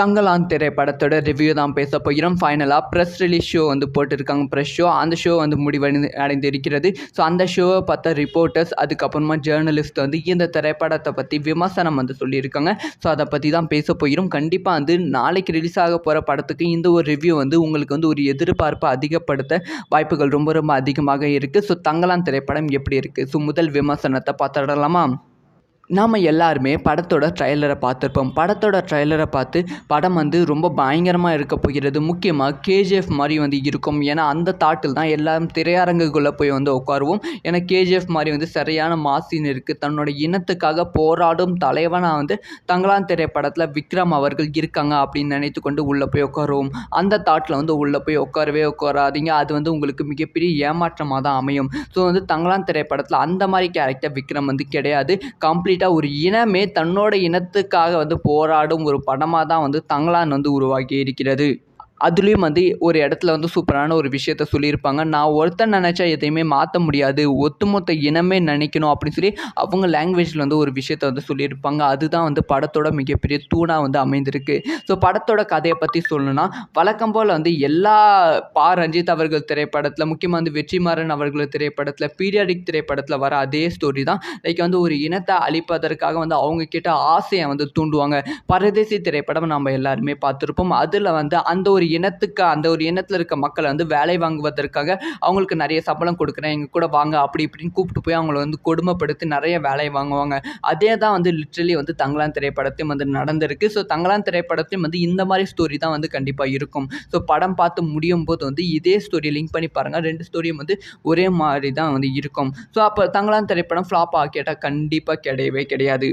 தங்கலான் திரைப்படத்தோட ரிவ்யூ தான் பேச போகிறோம். ஃபைனலாக ப்ரெஸ் ரிலீஸ் ஷோ வந்து போட்டிருக்காங்க ப்ரெஸ் ஷோ அந்த ஷோ வந்து முடிவடைந்து அடைந்து இருக்கிறது ஸோ அந்த ஷோவை பார்த்த ரிப்போர்ட்டர்ஸ் அதுக்கப்புறமா ஜேர்னலிஸ்ட் வந்து இந்த திரைப்படத்தை பற்றி விமர்சனம் வந்து சொல்லியிருக்காங்க. ஸோ அதை பற்றி தான் பேச போகிறோம். கண்டிப்பாக வந்து நாளைக்கு ரிலீஸ் ஆக போகிற படத்துக்கு இந்த ஒரு ரிவ்யூ வந்து உங்களுக்கு வந்து ஒரு எதிர்பார்ப்பை அதிகப்படுத்த வாய்ப்புகள் ரொம்ப ரொம்ப அதிகமாக இருக்குது ஸோ தங்கலான் திரைப்படம் எப்படி இருக்குது ஸோ முதல் விமர்சனத்தை பார்த்துடலாமா? நாம் எல்லாருமே படத்தோட ட்ரைலரை பார்த்துருப்போம். படத்தோட ட்ரைலரை பார்த்து படம் வந்து ரொம்ப பயங்கரமாக இருக்க போகிறது. முக்கியமாக கேஜிஎஃப் மாதிரி வந்து இருக்கும். ஏன்னா அந்த தாட்டில் தான் எல்லாரும் திரையரங்குக்குள்ளே போய் வந்து உட்காருவோம். ஏன்னா கேஜிஎஃப் மாதிரி வந்து சரியான மாசின் இருக்குது தன்னோட இனத்துக்காக போராடும் தலைவனாக வந்து தங்களான் திரைப்படத்தில் விக்ரம் அவர்கள் இருக்காங்க அப்படின்னு நினைத்து கொண்டு உள்ளே போய் உட்காருவோம். அந்த தாட்டில் வந்து உள்ளே போய் உட்காரவே உட்காராதீங்க. அது வந்து உங்களுக்கு மிகப்பெரிய ஏமாற்றமாக தான் அமையும். ஸோ வந்து தங்களான் திரைப்படத்தில் அந்த மாதிரி கேரக்டர் விக்ரம் வந்து கிடையாது. கம்ப்ளீட் கம்ப்ளீட்டாக ஒரு இனமே தன்னோட இனத்துக்காக வந்து போராடும் ஒரு படமாக தான் வந்து தங்கலான் வந்து உருவாக்கி இருக்கிறது. அதுலேயும் வந்து ஒரு இடத்துல வந்து சூப்பரான ஒரு விஷயத்த சொல்லியிருப்பாங்க. நான் ஒருத்தன் நினச்சா எதையுமே மாற்ற முடியாது. ஒட்டுமொத்த இனமே நினைக்கணும் அப்படின்னு சொல்லி அவங்க லாங்குவேஜில் வந்து ஒரு விஷயத்த வந்து சொல்லியிருப்பாங்க. அதுதான் வந்து படத்தோட மிகப்பெரிய தூணாக வந்து அமைந்திருக்கு. ஸோ படத்தோட கதையை பற்றி சொல்லணும்னா வழக்கம் போல் வந்து எல்லா பா. ரஞ்சித் அவர்கள் திரைப்படத்தில் முக்கியமாக வந்து வெற்றிமாறன் அவர்கள் திரைப்படத்தில் பீரியாடிக் திரைப்படத்தில் வர அதே ஸ்டோரி தான். லைக் வந்து ஒரு இனத்தை அழிப்பதற்காக வந்து அவங்க கிட்ட ஆசையை வந்து தூண்டுவாங்க. பரதேசி திரைப்படம் நம்ம எல்லாருமே பார்த்துருப்போம். அதில் வந்து அந்த ஒரு இனத்துக்கு அந்த ஒரு இனத்தில் இருக்க மக்களை வந்து வேலை வாங்குவதற்காக அவங்களுக்கு நிறைய சம்பளம் கொடுக்குறேன் எங்கள் கூட வாங்க அப்படி இப்படின்னு கூப்பிட்டு போய் அவங்கள வந்து கொடுமைப்படுத்தி நிறைய வேலை வாங்குவாங்க. அதே தான் வந்து லிட்ரலி வந்து தங்கலான் திரைப்படத்தையும் வந்து நடந்திருக்கு. ஸோ தங்கலான் திரைப்படத்தையும் வந்து இந்த மாதிரி ஸ்டோரி தான் வந்து கண்டிப்பாக இருக்கும். ஸோ படம் பார்த்து முடியும் போது வந்து இதே ஸ்டோரி லிங்க் பண்ணி பாருங்கள் ரெண்டு ஸ்டோரியும் வந்து ஒரே மாதிரி தான் வந்து இருக்கும். ஸோ அப்போ தங்கலான் திரைப்படம் ஃப்ளாப் ஆகிட்டால் கண்டிப்பாக கிடையவே கிடையாது.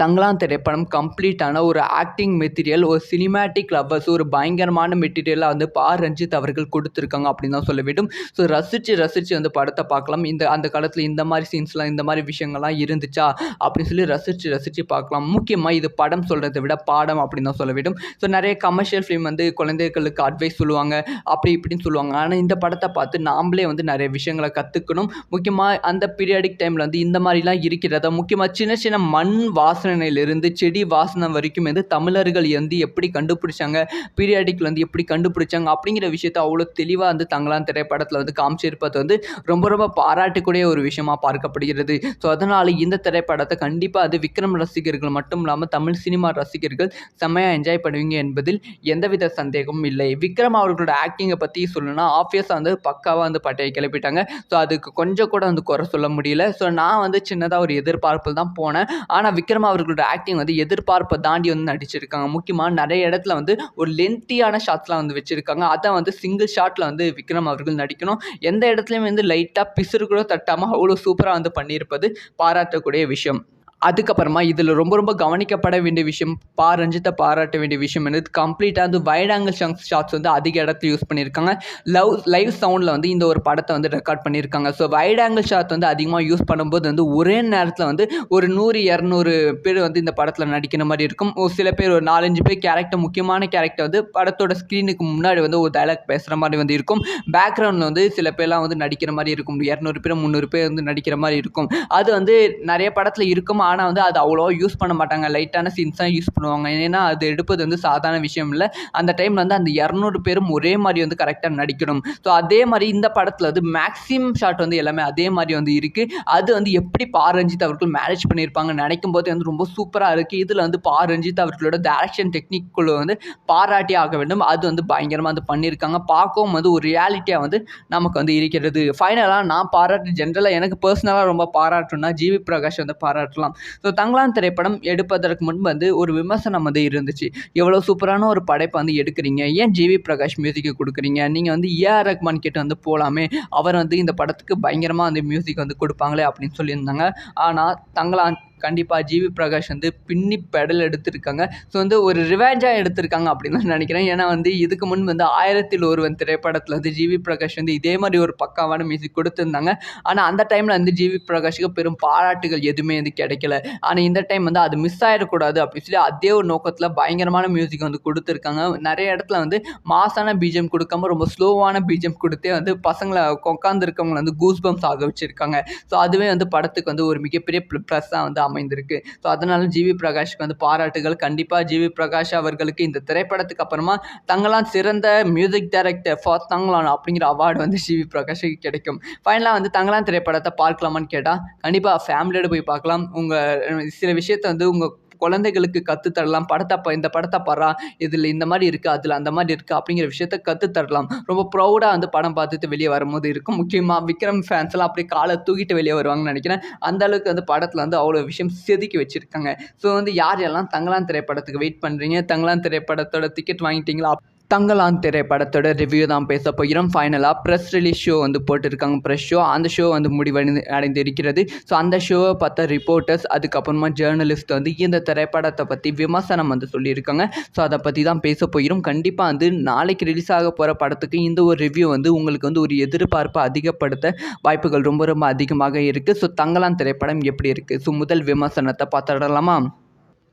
தங்களாம் திரைப்படம் கம்ப்ளீட்டான ஒரு ஆக்டிங் மெட்டீரியல் ஒரு சினிமேட்டிக் லவ்வர்ஸ் ஒரு பயங்கரமான மெட்டீரியலாக வந்து பா. ரஞ்சித் அவர்கள் கொடுத்துருக்காங்க அப்படின்னு தான் சொல்ல வேண்டும். ஸோ ரசித்து ரசித்து வந்து படத்தை பார்க்கலாம். இந்த அந்த காலத்தில் இந்த மாதிரி சீன்ஸ்லாம் இந்த மாதிரி விஷயங்கள்லாம் இருந்துச்சா அப்படின்னு சொல்லி ரசித்து ரசித்து பார்க்கலாம். முக்கியமாக இது படம் சொல்கிறத விட பாடம் அப்படின்னு தான் சொல்ல வேண்டும். ஸோ நிறைய கமர்ஷியல் ஃபிலிம் வந்து குழந்தைகளுக்கு அட்வைஸ் சொல்லுவாங்க. அப்படி இப்படின்னு சொல்லுவாங்க. ஆனால் இந்த படத்தை பார்த்து நாம்ளே வந்து நிறைய விஷயங்களை கற்றுக்கணும் முக்கியமாக அந்த பீரியாடிக் டைமில் வந்து இந்த மாதிரிலாம் இருக்கிறத? முக்கியமாக சின்ன சின்ன மண் வாசனையிலிருந்து செடி வாசனை வரைக்கும் வந்து தமிழர்கள் வந்து எப்படி கண்டுபிடிச்சாங்க பீரியாடிக்கில் வந்து எப்படி கண்டுபிடிச்சாங்க அப்படிங்கிற விஷயத்தை அவ்வளோ தெளிவாக வந்து தங்களான் திரைப்படத்தில் வந்து காமிச்சிருப்பது வந்து ரொம்ப ரொம்ப பாராட்டக்கூடிய ஒரு விஷயமாக பார்க்கப்படுகிறது. ஸோ அதனால் இந்த திரைப்படத்தை கண்டிப்பாக அது விக்ரம் ரசிகர்கள் மட்டும் இல்லாமல் தமிழ் சினிமா ரசிகர்கள் செம்மையாக என்ஜாய் பண்ணுவீங்க என்பதில் எந்தவித சந்தேகமும் இல்லை. விக்ரம் அவர்களோட ஆக்டிங்கை பற்றி சொல்லணும்னா ஆப்வியஸாக வந்து பக்காவாக வந்து பட்டையை கிளப்பிட்டாங்க. ஸோ அதுக்கு கொஞ்சம் கூட வந்து குறை சொல்ல முடியல. ஸோ நான் வந்து சின்னதாக ஒரு எதிர்பார்ப்பில் தான் போனேன். ஆனால் விக்ரம் விக்ரம் அவர்களோட ஆக்டிங் வந்து எதிர்பார்ப்பை தாண்டி வந்து நடிச்சிருக்காங்க. முக்கியமாக நிறைய இடத்துல வந்து ஒரு லென்த்தியான ஷாட்ஸ்லாம் வந்து வச்சுருக்காங்க. அதை வந்து சிங்கிள் ஷாட்டில் வந்து விக்ரம் அவர்கள் நடிக்கணும். எந்த இடத்துலையுமே வந்து லைட்டாக பிசுறு கூட தட்டாமல் அவ்வளோ சூப்பராக வந்து பண்ணியிருப்பது பாராட்டக்கூடிய விஷயம். அதுக்கப்புறமா இதில் ரொம்ப ரொம்ப கவனிக்கப்பட வேண்டிய விஷயம் பா ரஞ்சித்தை பாராட்ட வேண்டிய விஷயம் என்னது? கம்ப்ளீட்டாக வந்து வைட் ஆங்கிள் ஷாங்ஸ் ஷாட்ஸ் வந்து அதிக இடத்துல யூஸ் பண்ணியிருக்காங்க. லவ் லைவ் சவுண்டில் வந்து இந்த ஒரு படத்தை வந்து ரெக்கார்ட் பண்ணியிருக்காங்க. ஸோ வைட் ஆங்கிள் ஷாட் வந்து அதிகமாக யூஸ் பண்ணும்போது வந்து ஒரே நேரத்தில் வந்து ஒரு நூறு இரநூறு பேர் வந்து இந்த படத்தில் நடிக்கிற மாதிரி இருக்கும். ஒரு சில பேர் ஒரு நாலஞ்சு பேர் கேரக்டர் முக்கியமான கேரக்டர் வந்து படத்தோட ஸ்க்ரீனுக்கு முன்னாடி வந்து ஒரு டைலாக் பேசுகிற மாதிரி வந்து இருக்கும். பேக்ரவுண்டில் வந்து சில பேர்லாம் வந்து நடிக்கிற மாதிரி இருக்கும். இரநூறு பேர் முந்நூறு பேர் வந்து நடிக்கிற மாதிரி இருக்கும். அது வந்து நிறைய படத்தில் இருக்கும். ஆனால் வந்து அது அவ்வளோவா யூஸ் பண்ண மாட்டாங்க. லைட்டான சீன்ஸ் தான் யூஸ் பண்ணுவாங்க. ஏன்னா அது எடுப்பது வந்து சாதாரண விஷயம் இல்லை. அந்த டைமில் வந்து அந்த இரநூறு பேரும் ஒரே மாதிரி வந்து கரெக்டாக நடிக்கணும். ஸோ அதே மாதிரி இந்த படத்தில் வந்து மேக்ஸிமம் ஷாட் வந்து எல்லாமே அதே மாதிரி வந்து இருக்குது அது வந்து எப்படி பா ரஞ்சித் அவர்கள் மேனேஜ் பண்ணியிருப்பாங்க நினைக்கும் போதே வந்து ரொம்ப சூப்பராக இருக்குது இதில் வந்து பா ரஞ்சித் அவர்களோட டேரக்ஷன் டெக்னிக்குள்ள வந்து பாராட்டி ஆக வேண்டும். அது வந்து பயங்கரமாக வந்து பண்ணியிருக்காங்க பார்க்கவும் வந்து ஒரு ரியாலிட்டியாக வந்து நமக்கு வந்து இருக்கிறது. ஃபைனலாக நான் பாராட்டு ஜென்ரலாக எனக்கு பர்சனலாக ரொம்ப பாராட்டுன்னா ஜிவி பிரகாஷ் வந்து பாராட்டலாம். ஸோ தங்களான் திரைப்படம் எடுப்பதற்கு முன்பு வந்து ஒரு விமர்சனம் வந்து இருந்துச்சு. எவ்வளோ சூப்பரான ஒரு படைப்பை வந்து எடுக்கிறீங்க? ஏன் ஜிவி பிரகாஷ் மியூசிக்கை கொடுக்குறீங்க? நீங்கள் வந்து ஏஆர் ரஹ்மான் கிட்ட வந்து போகலாமே அவர் வந்து இந்த படத்துக்கு பயங்கரமாக வந்து மியூசிக் வந்து கொடுப்பாங்களே அப்படின்னு சொல்லியிருந்தாங்க. ஆனால் தங்களான் கண்டிப்பாக ஜிவி பிரகாஷ் வந்து பின்னி பெடல் எடுத்திருக்காங்க. ஸோ வந்து ஒரு ரிவேஞ்சாக எடுத்திருக்காங்க அப்படின்னு தான் நினைக்கிறேன். ஏன்னா வந்து இதுக்கு முன் வந்து ஆயிரத்தில் ஒருவன் திரைப்படத்தில் வந்து ஜிவி பிரகாஷ் வந்து இதே மாதிரி ஒரு பக்காவான மியூசிக் கொடுத்துருந்தாங்க. ஆனால் அந்த டைமில் வந்து ஜிவி பிரகாஷுக்கு பெரும் பாராட்டுகள் எதுவுமே வந்து கிடைக்கல. ஆனால் இந்த டைம் வந்து அது மிஸ் ஆகிடக்கூடாது அப்படின்னு சொல்லி அதே ஒரு நோக்கத்தில் பயங்கரமான மியூசிக் வந்து கொடுத்துருக்காங்க. நிறைய இடத்துல வந்து மாசான பீஜம் கொடுக்காம ரொம்ப ஸ்லோவான பீஜம் கொடுத்தே வந்து பசங்களை உட்காந்துருக்கவங்களை வந்து கூஸ்பம்ஸ் ஆக வச்சுருக்காங்க. ஸோ அதுவே வந்து படத்துக்கு வந்து ஒரு மிகப்பெரிய ப்ளஸ்ஸாக வந்து அமைந்திருக்கு. ஸோ அதனால ஜிவி பிரகாஷ்க்கு வந்து பாராட்டுகள். கண்டிப்பாக ஜிவி பிரகாஷ் அவர்களுக்கு இந்த திரைப்படத்துக்கு அப்புறமா தங்களாம் சிறந்த மியூசிக் டைரக்டர் ஃபார் தங்களான் அப்படிங்கிற அவார்டு வந்து ஜிவி பிரகாஷுக்கு கிடைக்கும். ஃபைனலாக வந்து தங்களாம் திரைப்படத்தை பார்க்கலாமான்னு கேட்டால் கண்டிப்பாக ஃபேமிலியோட போய் பார்க்கலாம். உங்கள் சில விஷயத்தை வந்து உங்கள் குழந்தைகளுக்கு கற்றுத்தரலாம் படத்தை ப இந்த படத்தை பாரா இதில் இந்த மாதிரி இருக்குது அதில் அந்த மாதிரி இருக்குது அப்படிங்கிற விஷயத்த கற்றுத் தரலாம். ரொம்ப ப்ரௌடாக வந்து படம் பார்த்துட்டு வெளியே வரும்போது இருக்கும். முக்கியமாக விக்ரம் ஃபேன்ஸ்லாம் அப்படியே காலை தூக்கிட்டு வெளியே வருவாங்கன்னு நினைக்கிறேன். அந்த அளவுக்கு வந்து படத்தில் வந்து அவ்வளோ விஷயம் செதுக்கி வச்சுருக்காங்க. ஸோ வந்து யார் யாரெல்லாம் தங்கலான் திரைப்படத்துக்கு வெயிட் பண்ணுறீங்க தங்கலான் திரைப்படத்தோட டிக்கெட் வாங்கிட்டீங்களா? தங்கலான் திரைப்படத்தோட ரிவ்யூ தான் பேச போகிறோம். ஃபைனலாக ப்ரெஸ் ரிலீஸ் ஷோ வந்து போட்டிருக்காங்க ப்ரெஸ் ஷோ அந்த ஷோ வந்து முடிவடைந்து அடைந்திருக்கிறது. ஸோ அந்த ஷோவை பார்த்த ரிப்போர்ட்டர்ஸ் அதுக்கப்புறமா ஜேர்னலிஸ்ட் வந்து இந்த திரைப்படத்தை பற்றி விமர்சனம் வந்து சொல்லியிருக்காங்க. ஸோ அதை பற்றி தான் பேச போகிறோம். கண்டிப்பாக வந்து நாளைக்கு ரிலீஸ் ஆக போகிற படத்துக்கு இந்த ஒரு ரிவ்யூ வந்து உங்களுக்கு வந்து ஒரு எதிர்பார்ப்பை அதிகப்படுத்த வாய்ப்புகள் ரொம்ப ரொம்ப அதிகமாக இருக்குது ஸோ தங்கலான் திரைப்படம் எப்படி இருக்குது ஸோ முதல் விமர்சனத்தை பார்த்துடலாமா?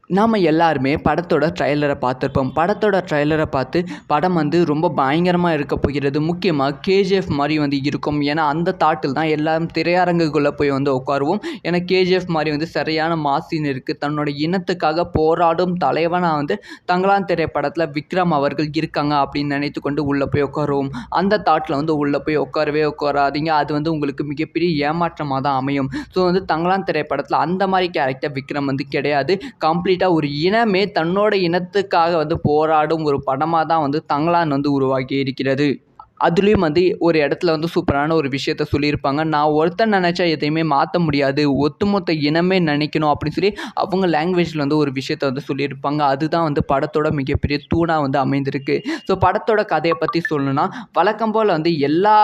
நாம் எல்லாருமே படத்தோட ட்ரைலரை பார்த்துருப்போம். படத்தோட ட்ரைலரை பார்த்து படம் வந்து ரொம்ப பயங்கரமாக இருக்க போகிறது. முக்கியமாக கேஜிஎஃப் மாதிரி வந்து இருக்கும். ஏன்னா அந்த தாட்டில் தான் எல்லாரும் திரையரங்குக்குள்ளே போய் வந்து உட்காருவோம். ஏன்னா கேஜிஎஃப் மாதிரி வந்து சரியான மாசின் இருக்குது தன்னோட இனத்துக்காக போராடும் தலைவனாக வந்து தங்களான் திரைப்படத்தில் விக்ரம் அவர்கள் இருக்காங்க அப்படின்னு நினைத்து கொண்டு உள்ளே போய் உட்காருவோம். அந்த தாட்டில் வந்து உள்ளே போய் உட்காரவே உட்காராதீங்க. அது வந்து உங்களுக்கு மிகப்பெரிய ஏமாற்றமாக தான் அமையும். ஸோ வந்து தங்களான் திரைப்படத்தில் அந்த மாதிரி கேரக்டர் விக்ரம் வந்து கிடையாது. கம்ப்ளீட் கம்ப்ளீட்டாக ஒரு இனமே தன்னோட இனத்துக்காக வந்து போராடும் ஒரு படமாக தான் வந்து தங்கலான் வந்து உருவாக்கி இருக்கிறது அதுலேயும் வந்து ஒரு இடத்துல வந்து சூப்பரான ஒரு விஷயத்த சொல்லியிருப்பாங்க. நான் ஒருத்தன் நினச்சா எதையுமே மாற்ற முடியாது. ஒட்டுமொத்த இனமே நினைக்கணும் அப்படின்னு சொல்லி அவங்க லாங்குவேஜில் வந்து ஒரு விஷயத்த வந்து சொல்லியிருப்பாங்க. அதுதான் வந்து படத்தோட மிகப்பெரிய தூணாக வந்து அமைந்திருக்கு. ஸோ படத்தோட கதையை பற்றி சொல்லணும்னா வழக்கம் போல் வந்து எல்லா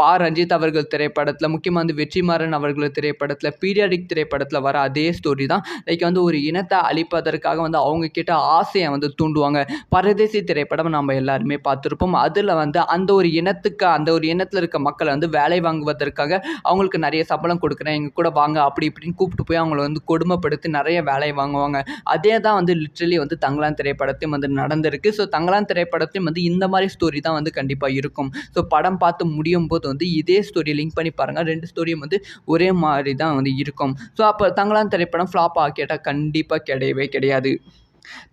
பா. ரஞ்சித் அவர்கள் திரைப்படத்தில் முக்கியமாக வந்து வெற்றிமாறன் அவர்கள் திரைப்படத்தில் பீரியாடிக் திரைப்படத்தில் வர அதே ஸ்டோரி தான். லைக் வந்து ஒரு இனத்தை அழிப்பதற்காக வந்து அவங்க கிட்ட ஆசையை வந்து தூண்டுவாங்க. பரதேசி திரைப்படம் நம்ம எல்லாருமே பார்த்துருப்போம். அதில் வந்து அந்த ஒரு இனத்துக்கு அந்த ஒரு இனத்தில் இருக்க மக்களை வந்து வேலை வாங்குவதற்காக அவங்களுக்கு நிறைய சம்பளம் கொடுக்குறேன் எங்கள் கூட வாங்க அப்படி இப்படின்னு கூப்பிட்டு போய் அவங்கள வந்து கொடுமைப்படுத்தி நிறைய வேலை வாங்குவாங்க. அதே தான் வந்து லிட்ரலி வந்து தங்களான் திரைப்படத்தையும் வந்து நடந்திருக்கு. ஸோ தங்களான் திரைப்படத்தையும் வந்து இந்த மாதிரி ஸ்டோரி தான் வந்து கண்டிப்பாக இருக்கும். ஸோ படம் பார்த்து முடியும் போது வந்து இதே ஸ்டோரி லிங்க் பண்ணி பாருங்கள் ரெண்டு ஸ்டோரியும் வந்து ஒரே மாதிரி தான் வந்து இருக்கும். ஸோ அப்போ தங்களான் திரைப்படம் ஃப்ளாப் ஆக்கிட்டால் கண்டிப்பாக கிடையவே கிடையாது.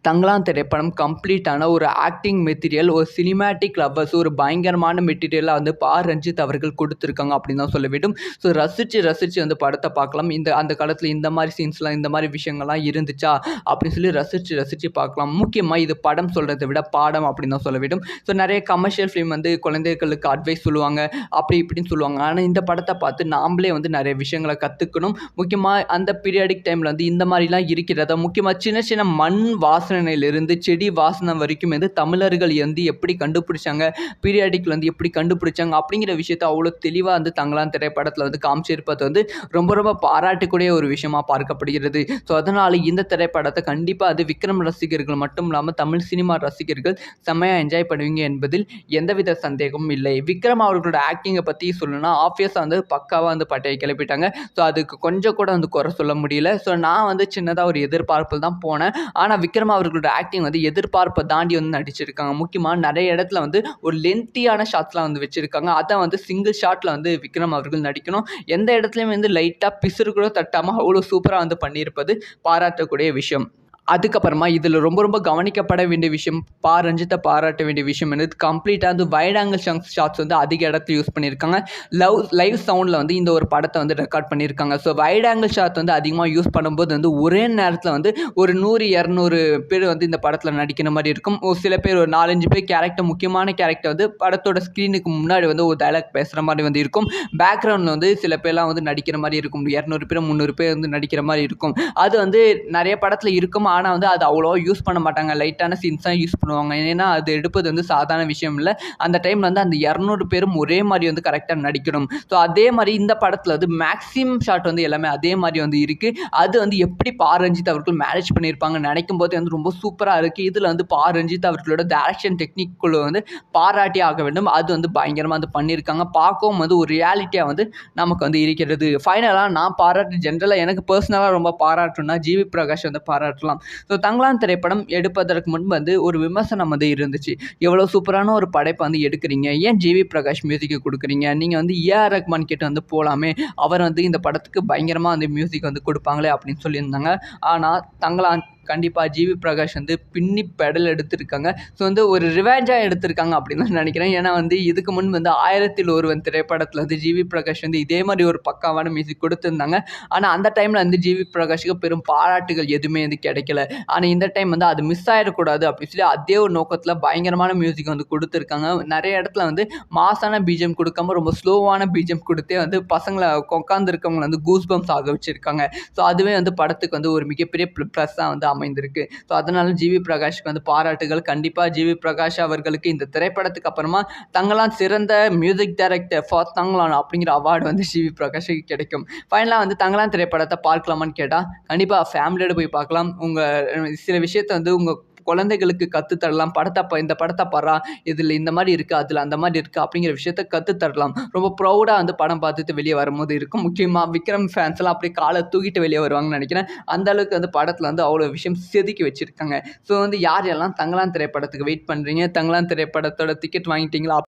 தங்கலான் திரைப்படம் கம்ப்ளீட்டான ஒரு ஆக்டிங் மெட்டீரியல் ஒரு சினிமேட்டிக் லவ்வர்ஸ் ஒரு பயங்கரமான மெட்டீரியலாக வந்து பா. ரஞ்சித் அவர்கள் கொடுத்துருக்காங்க அப்படின்னு தான் சொல்ல வேண்டும். ஸோ ரசித்து ரசித்து வந்து படத்தை பார்க்கலாம். இந்த அந்த காலத்தில் இந்த மாதிரி சீன்ஸ்லாம் இந்த மாதிரி விஷயங்கள்லாம் இருந்துச்சா அப்படின்னு சொல்லி ரசித்து ரசித்து பார்க்கலாம். முக்கியமாக இது படம் சொல்கிறத விட பாடம் அப்படின்னு தான் சொல்ல வேண்டும். ஸோ நிறைய கமர்ஷியல் ஃபிலிம் வந்து குழந்தைகளுக்கு அட்வைஸ் சொல்லுவாங்க. அப்படி இப்படின்னு சொல்லுவாங்க. ஆனால் இந்த படத்தை பார்த்து நாம்ளே வந்து நிறைய விஷயங்களை கற்றுக்கணும் முக்கியமாக அந்த பீரியாடிக் டைமில் வந்து இந்த மாதிரிலாம் இருக்கிறத? முக்கியமாக சின்ன சின்ன மண் வாசனையிலிருந்து செடி வாசனை வரைக்கும் வந்து தமிழர்கள் வந்து எப்படி கண்டுபிடிச்சாங்க பீரியாடிக்கில் வந்து எப்படி கண்டுபிடிச்சாங்க அப்படிங்கிற விஷயத்த அவ்வளோ தெளிவாக வந்து தங்களான் திரைப்படத்தில் வந்து காமிச்சிருப்பது வந்து ரொம்ப ரொம்ப பாராட்டக்கூடிய ஒரு விஷயமா பார்க்கப்படுகிறது. ஸோ அதனால் இந்த திரைப்படத்தை கண்டிப்பாக அது விக்ரம் ரசிகர்கள் மட்டும் இல்லாமல் தமிழ் சினிமா ரசிகர்கள் செம்மையாக என்ஜாய் பண்ணுவீங்க என்பதில் எந்தவித சந்தேகமும் இல்லை. விக்ரம் அவர்களோட ஆக்டிங்கை பற்றி சொல்லணும்னா ஆப்வியஸாக வந்து பக்காவாக வந்து பட்டையை கிளப்பிட்டாங்க. ஸோ அதுக்கு கொஞ்சம் கூட வந்து குறை சொல்ல முடியல. ஸோ நான் வந்து சின்னதாக ஒரு எதிர்பார்ப்பில் தான் போனேன். ஆனால் விக்ரம் விக்ரம் அவர்களோட ஆக்டிங் வந்து எதிர்பார்ப்பை தாண்டி வந்து நடிச்சிருக்காங்க. முக்கியமாக நிறைய இடத்துல வந்து ஒரு லென்த்தியான ஷாட்ஸ்லாம் வந்து வச்சுருக்காங்க. அதை வந்து சிங்கிள் ஷாட்டில் வந்து விக்ரம் அவர்கள் நடிக்கணும். எந்த இடத்துலையுமே வந்து லைட்டாக பிசுறு கூட தட்டாமல் அவ்வளோ சூப்பராக வந்து பண்ணியிருப்பது பாராட்டக்கூடிய விஷயம். அதுக்கப்புறமா இதில் ரொம்ப ரொம்ப கவனிக்கப்பட வேண்டிய விஷயம் பா ரஞ்சித்தை பாராட்ட வேண்டிய விஷயம் என்னது? கம்ப்ளீட்டாக வந்து வைட் ஆங்கிள் ஷங்ஸ் ஷாட்ஸ் வந்து அதிக இடத்துல யூஸ் பண்ணியிருக்காங்க. லவ் லைவ் சவுண்டில் வந்து இந்த ஒரு படத்தை வந்து ரெக்கார்ட் பண்ணியிருக்காங்க. ஸோ வைட் ஆங்கிள் ஷாட் வந்து அதிகமாக யூஸ் பண்ணும்போது வந்து ஒரே நேரத்தில் வந்து ஒரு நூறு இரநூறு பேர் வந்து இந்த படத்தில் நடிக்கிற மாதிரி இருக்கும். ஒரு சில பேர் ஒரு நாலஞ்சு பேர் கேரக்டர் முக்கியமான கேரக்டர் வந்து படத்தோட ஸ்க்ரீனுக்கு முன்னாடி வந்து ஒரு டைலாக் பேசுகிற மாதிரி வந்து இருக்கும். பேக்ரவுண்டில் வந்து சில பேர்லாம் வந்து நடிக்கிற மாதிரி இருக்கும். இரநூறு பேர் முந்நூறு பேர் வந்து நடிக்கிற மாதிரி இருக்கும். அது வந்து நிறைய படத்தில் இருக்கும். ஆனால் வந்து அது அவ்வளோவா யூஸ் பண்ண மாட்டாங்க. லைட்டான சீன்ஸ் தான் யூஸ் பண்ணுவாங்க. ஏன்னா அது எடுப்பது வந்து சாதாரண விஷயம் இல்லை. அந்த டைமில் வந்து அந்த இரநூறு பேரும் ஒரே மாதிரி வந்து கரெக்டாக நடிக்கணும். ஸோ அதே மாதிரி இந்த படத்தில் வந்து மேக்ஸிமம் ஷாட் வந்து எல்லாமே அதே மாதிரி வந்து இருக்குது அது வந்து எப்படி பா ரஞ்சித் அவர்கள் மேனேஜ் பண்ணியிருப்பாங்க நினைக்கும் போதே வந்து ரொம்ப சூப்பராக இருக்குது இதில் வந்து பா ரஞ்சித் அவர்களோட டேரக்ஷன் டெக்னிக்குள்ள வந்து பாராட்டி ஆக வேண்டும். அது வந்து பயங்கரமாக வந்து பண்ணியிருக்காங்க பார்க்கவும் வந்து ஒரு ரியாலிட்டியாக வந்து நமக்கு வந்து இருக்கிறது. ஃபைனலாக நான் பாராட்டு ஜென்ரலாக எனக்கு பர்சனலாக ரொம்ப பாராட்டுனா ஜிவி பிரகாஷ் வந்து பாராட்டலாம். ஸோ தங்களான் திரைப்படம் எடுப்பதற்கு முன்பு வந்து ஒரு விமர்சனம் வந்து இருந்துச்சு. எவ்வளோ சூப்பரான ஒரு படைப்பை வந்து எடுக்கிறீங்க? ஏன் ஜிவி பிரகாஷ் மியூசிக்கை கொடுக்குறீங்க? நீங்கள் வந்து ஏஆர் ரஹ்மான் கிட்ட வந்து போகலாமே அவர் வந்து இந்த படத்துக்கு பயங்கரமாக வந்து மியூசிக் வந்து கொடுப்பாங்களே அப்படின்னு சொல்லியிருந்தாங்க. ஆனால் தங்களான் கண்டிப்பாக ஜிவி பிரகாஷ் வந்து பின்னி பெடல் எடுத்திருக்காங்க. ஸோ வந்து ஒரு ரிவேஞ்சாக எடுத்திருக்காங்க அப்படின்னு தான் நினைக்கிறேன். ஏன்னா வந்து இதுக்கு முன் வந்து ஆயிரத்தில் ஒருவன் திரைப்படத்தில் வந்து ஜிவி பிரகாஷ் வந்து இதே மாதிரி ஒரு பக்காவான மியூசிக் கொடுத்துருந்தாங்க. ஆனால் அந்த டைமில் வந்து ஜிவி பிரகாஷுக்கு பெரும் பாராட்டுகள் எதுவுமே வந்து கிடைக்கல. ஆனால் இந்த டைம் வந்து அது மிஸ் ஆகிடக்கூடாது அப்படின்னு சொல்லி அதே ஒரு நோக்கத்தில் பயங்கரமான மியூசிக் வந்து கொடுத்துருக்காங்க. நிறைய இடத்துல வந்து மாசான பீஜம் கொடுக்காம ரொம்ப ஸ்லோவான பீஜம் கொடுத்தே வந்து பசங்களை உட்காந்துருக்கவங்களை வந்து கூஸ் பம்ஸ் ஆக வச்சுருக்காங்க. ஸோ அதுவே வந்து படத்துக்கு வந்து ஒரு மிகப்பெரிய ப்ளஸ்ஸாக வந்து அமைந்திருக்கு. ஸோ அதனால ஜிவி பிரகாஷ்க்கு வந்து பாராட்டுகள். கண்டிப்பாக ஜிவி பிரகாஷ் அவர்களுக்கு இந்த திரைப்படத்துக்கு அப்புறமா தங்களாம் சிறந்த மியூசிக் டைரக்டர் ஃபார் தங்களான் அப்படிங்கிற அவார்டு வந்து ஜிவி பிரகாஷுக்கு கிடைக்கும். ஃபைனலாக வந்து தங்களாம் திரைப்படத்தை பார்க்கலாமான்னு கேட்டால் கண்டிப்பாக ஃபேமிலியோட போய் பார்க்கலாம். உங்கள் சில விஷயத்தை வந்து உங்கள் குழந்தைகளுக்கு கற்றுத்தரலாம் படத்தை ப இந்த படத்தை பாரா இதில் இந்த மாதிரி இருக்குது அதில் அந்த மாதிரி இருக்குது அப்படிங்கிற விஷயத்த கற்றுத்தரலாம் ரொம்ப ப்ரௌடாக வந்து படம் பார்த்துட்டு வெளியே வரும்போது இருக்கும். முக்கியமாக விக்ரம் ஃபேன்ஸ்லாம் அப்படியே காலை தூக்கிட்டு வெளியே வருவாங்கன்னு நினைக்கிறேன். அந்த அளவுக்கு வந்து படத்தில் வந்து அவ்வளோ விஷயம் செதுக்கி வச்சுருக்காங்க. ஸோ வந்து யார் எல்லாம் தங்கலான் திரைப்படத்துக்கு வெயிட் பண்ணுறீங்க தங்கலான் திரைப்படத்தோட டிக்கெட் வாங்கிட்டீங்களா?